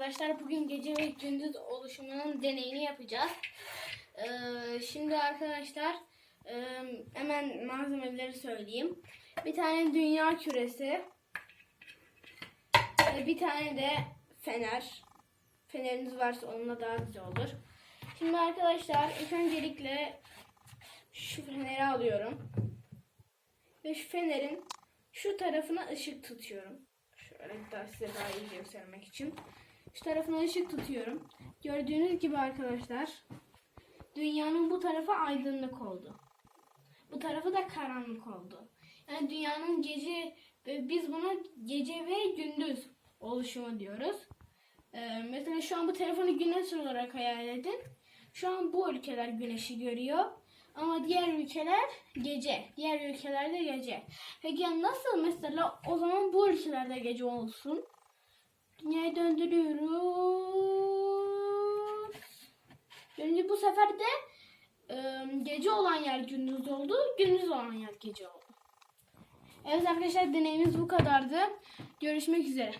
arkadaşlar bugün gece ve gündüz oluşumunun deneyini yapacağız. Ee, şimdi arkadaşlar e, hemen malzemeleri söyleyeyim. Bir tane dünya küresi. Bir tane de fener. Feneriniz varsa onunla daha güzel olur. Şimdi arkadaşlar ilk öncelikle şu feneri alıyorum. Ve şu fenerin şu tarafına ışık tutuyorum. Şöyle daha size daha iyi göstermek için. Şu tarafına ışık tutuyorum. Gördüğünüz gibi arkadaşlar dünyanın bu tarafı aydınlık oldu. Bu tarafı da karanlık oldu. Yani dünyanın gece biz buna gece ve gündüz oluşumu diyoruz. Ee, mesela şu an bu telefonu güneş olarak hayal edin. Şu an bu ülkeler güneşi görüyor. Ama diğer ülkeler gece. Diğer ülkelerde gece. Peki ya nasıl mesela o zaman bu ülkelerde gece olsun? Dünyayı döndürüyoruz. Şimdi bu sefer de e, gece olan yer gündüz oldu. Gündüz olan yer gece oldu. Evet arkadaşlar deneyimiz bu kadardı. Görüşmek üzere.